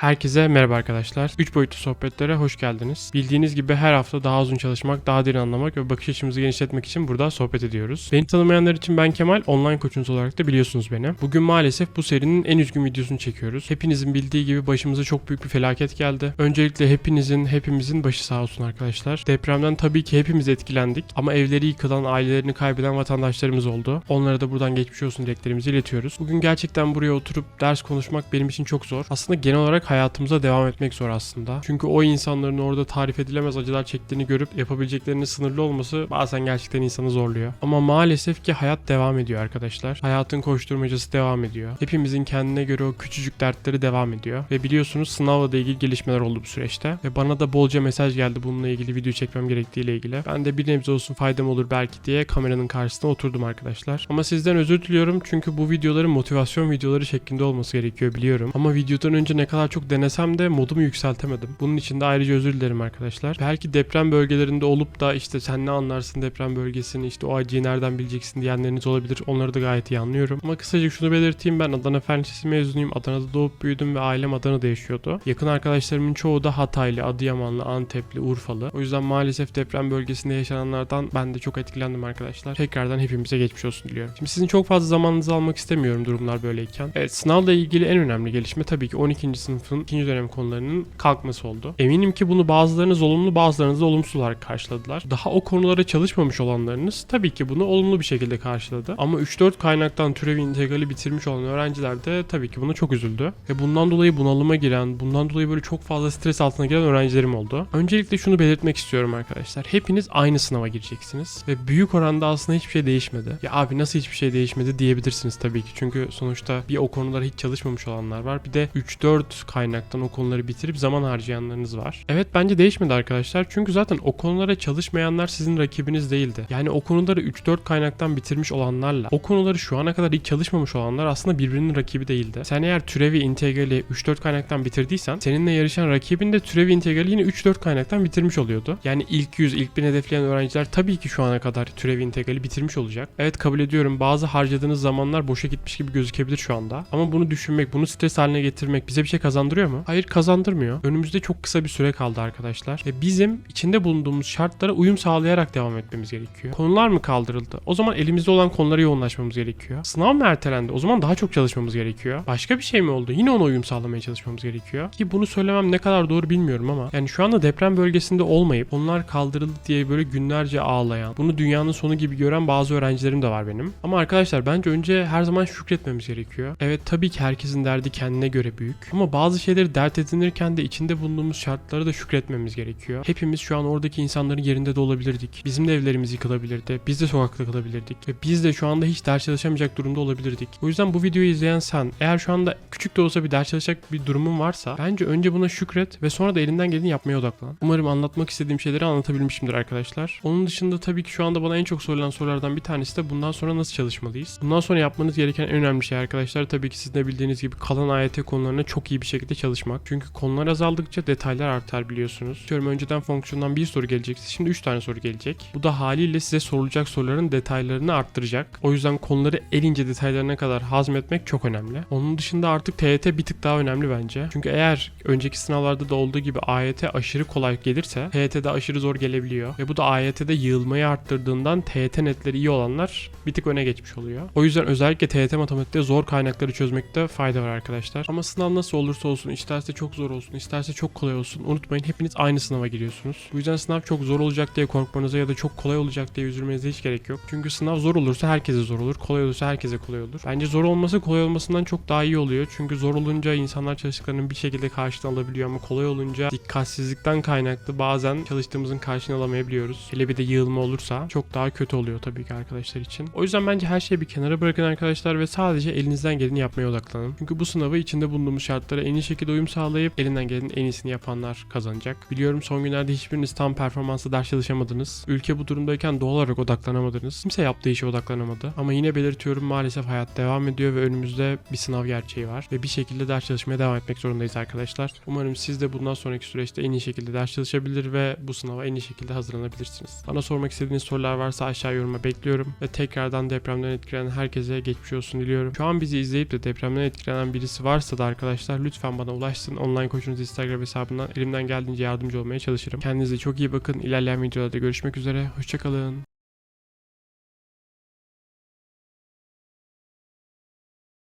Herkese merhaba arkadaşlar. 3 boyutlu sohbetlere hoş geldiniz. Bildiğiniz gibi her hafta daha uzun çalışmak, daha derin anlamak ve bakış açımızı genişletmek için burada sohbet ediyoruz. Beni tanımayanlar için ben Kemal, online koçunuz olarak da biliyorsunuz beni. Bugün maalesef bu serinin en üzgün videosunu çekiyoruz. Hepinizin bildiği gibi başımıza çok büyük bir felaket geldi. Öncelikle hepinizin, hepimizin başı sağ olsun arkadaşlar. Depremden tabii ki hepimiz etkilendik ama evleri yıkılan, ailelerini kaybeden vatandaşlarımız oldu. Onlara da buradan geçmiş olsun dileklerimizi iletiyoruz. Bugün gerçekten buraya oturup ders konuşmak benim için çok zor. Aslında genel olarak hayatımıza devam etmek zor aslında. Çünkü o insanların orada tarif edilemez acılar çektiğini görüp yapabileceklerinin sınırlı olması bazen gerçekten insanı zorluyor. Ama maalesef ki hayat devam ediyor arkadaşlar. Hayatın koşturmacası devam ediyor. Hepimizin kendine göre o küçücük dertleri devam ediyor. Ve biliyorsunuz sınavla da ilgili gelişmeler oldu bu süreçte. Ve bana da bolca mesaj geldi bununla ilgili video çekmem gerektiğiyle ilgili. Ben de bir nebze olsun faydam olur belki diye kameranın karşısına oturdum arkadaşlar. Ama sizden özür diliyorum çünkü bu videoların motivasyon videoları şeklinde olması gerekiyor biliyorum. Ama videodan önce ne kadar çok denesem de modumu yükseltemedim. Bunun için de ayrıca özür dilerim arkadaşlar. Belki deprem bölgelerinde olup da işte sen ne anlarsın deprem bölgesini işte o acıyı nereden bileceksin diyenleriniz olabilir. Onları da gayet iyi anlıyorum. Ama kısaca şunu belirteyim ben Adana Fen Lisesi mezunuyum. Adana'da doğup büyüdüm ve ailem Adana'da yaşıyordu. Yakın arkadaşlarımın çoğu da Hataylı, Adıyamanlı, Antepli, Urfalı. O yüzden maalesef deprem bölgesinde yaşananlardan ben de çok etkilendim arkadaşlar. Tekrardan hepimize geçmiş olsun diliyorum. Şimdi sizin çok fazla zamanınızı almak istemiyorum durumlar böyleyken. Evet sınavla ilgili en önemli gelişme tabii ki 12. sınıfın ikinci dönem konularının kalkması oldu. Eminim ki bunu bazılarınız olumlu bazılarınız da olumsuz olarak karşıladılar. Daha o konulara çalışmamış olanlarınız tabii ki bunu olumlu bir şekilde karşıladı. Ama 3-4 kaynaktan türevi integrali bitirmiş olan öğrenciler de tabii ki buna çok üzüldü. Ve bundan dolayı bunalıma giren, bundan dolayı böyle çok fazla stres altına giren öğrencilerim oldu. Öncelikle şunu belirtmek istiyorum arkadaşlar. Hepiniz aynı sınava gireceksiniz. Ve büyük oranda aslında hiçbir şey değişmedi. Ya abi nasıl hiçbir şey değişmedi diyebilirsiniz tabii ki. Çünkü sonuçta bir o konulara hiç çalışmamış olanlar var. Bir de 3-4 kaynaktan o konuları bitirip zaman harcayanlarınız var. Evet bence değişmedi arkadaşlar. Çünkü zaten o konulara çalışmayanlar sizin rakibiniz değildi. Yani o konuları 3-4 kaynaktan bitirmiş olanlarla o konuları şu ana kadar hiç çalışmamış olanlar aslında birbirinin rakibi değildi. Sen eğer türevi integrali 3-4 kaynaktan bitirdiysen seninle yarışan rakibin de türevi integrali yine 3-4 kaynaktan bitirmiş oluyordu. Yani ilk 100, ilk 1000 hedefleyen öğrenciler tabii ki şu ana kadar türevi integrali bitirmiş olacak. Evet kabul ediyorum bazı harcadığınız zamanlar boşa gitmiş gibi gözükebilir şu anda. Ama bunu düşünmek, bunu stres haline getirmek bize bir şey kazandırıyor mu? Hayır kazandırmıyor. Önümüzde çok kısa bir süre kaldı arkadaşlar. Ve bizim içinde bulunduğumuz şartlara uyum sağlayarak devam etmemiz gerekiyor. Konular mı kaldırıldı? O zaman elimizde olan konulara yoğunlaşmamız gerekiyor. Sınav mı ertelendi? O zaman daha çok çalışmamız gerekiyor. Başka bir şey mi oldu? Yine ona uyum sağlamaya çalışmamız gerekiyor. Ki bunu söylemem ne kadar doğru bilmiyorum ama yani şu anda deprem bölgesinde olmayıp onlar kaldırıldı diye böyle günlerce ağlayan, bunu dünyanın sonu gibi gören bazı öğrencilerim de var benim. Ama arkadaşlar bence önce her zaman şükretmemiz gerekiyor. Evet tabii ki herkesin derdi kendine göre büyük. Ama bazı şeyleri dert edinirken de içinde bulunduğumuz şartlara da şükretmemiz gerekiyor. Hepimiz şu an oradaki insanların yerinde de olabilirdik. Bizim de evlerimiz yıkılabilirdi. Biz de sokakta kalabilirdik. Ve biz de şu anda hiç ders çalışamayacak durumda olabilirdik. O yüzden bu videoyu izleyen sen eğer şu anda küçük de olsa bir ders çalışacak bir durumun varsa bence önce buna şükret ve sonra da elinden geleni yapmaya odaklan. Umarım anlatmak istediğim şeyleri anlatabilmişimdir arkadaşlar. Onun dışında tabii ki şu anda bana en çok sorulan sorulardan bir tanesi de bundan sonra nasıl çalışmalıyız? Bundan sonra yapmanız gereken en önemli şey arkadaşlar tabii ki sizin de bildiğiniz gibi kalan AYT konularına çok iyi bir şekilde çalışmak. Çünkü konular azaldıkça detaylar artar biliyorsunuz. Diyorum önceden fonksiyondan bir soru gelecekti. Şimdi 3 tane soru gelecek. Bu da haliyle size sorulacak soruların detaylarını arttıracak. O yüzden konuları en ince detaylarına kadar hazmetmek çok önemli. Onun dışında artık TYT bir tık daha önemli bence. Çünkü eğer önceki sınavlarda da olduğu gibi AYT aşırı kolay gelirse TYT'de aşırı zor gelebiliyor. Ve bu da AYT'de yığılmayı arttırdığından TYT netleri iyi olanlar bir tık öne geçmiş oluyor. O yüzden özellikle TYT matematikte zor kaynakları çözmekte fayda var arkadaşlar. Ama sınav nasıl olursa olsun isterse çok zor olsun isterse çok kolay olsun unutmayın hepiniz aynı sınava giriyorsunuz. Bu yüzden sınav çok zor olacak diye korkmanıza ya da çok kolay olacak diye üzülmenize hiç gerek yok. Çünkü sınav zor olursa herkese zor olur. Kolay olursa herkese kolay olur. Bence zor olması kolay olmasından çok daha iyi oluyor. Çünkü zor olunca insanlar çalıştıklarının bir şekilde karşılığını alabiliyor ama kolay olunca dikkatsizlikten kaynaklı bazen çalıştığımızın karşılığını alamayabiliyoruz. Hele bir de yığılma olursa çok daha kötü oluyor tabii ki arkadaşlar için. O yüzden bence her şeyi bir kenara bırakın arkadaşlar ve sadece elinizden geleni yapmaya odaklanın. Çünkü bu sınavı içinde bulunduğumuz şartlara en iyi şekilde uyum sağlayıp elinden gelenin en iyisini yapanlar kazanacak. Biliyorum son günlerde hiçbiriniz tam performansla ders çalışamadınız. Ülke bu durumdayken doğal olarak odaklanamadınız. Kimse yaptığı işe odaklanamadı. Ama yine belirtiyorum maalesef hayat devam ediyor ve önümüzde bir sınav gerçeği var. Ve bir şekilde ders çalışmaya devam etmek zorundayız arkadaşlar. Umarım siz de bundan sonraki süreçte en iyi şekilde ders çalışabilir ve bu sınava en iyi şekilde hazırlanabilirsiniz. Bana sormak istediğiniz sorular varsa aşağı yoruma bekliyorum. Ve tekrardan depremden etkilenen herkese geçmiş olsun diliyorum. Şu an bizi izleyip de depremden etkilenen birisi varsa da arkadaşlar lütfen lütfen bana ulaşsın. Online koçunuz Instagram hesabından elimden geldiğince yardımcı olmaya çalışırım. Kendinize çok iyi bakın. İlerleyen videolarda görüşmek üzere. Hoşçakalın.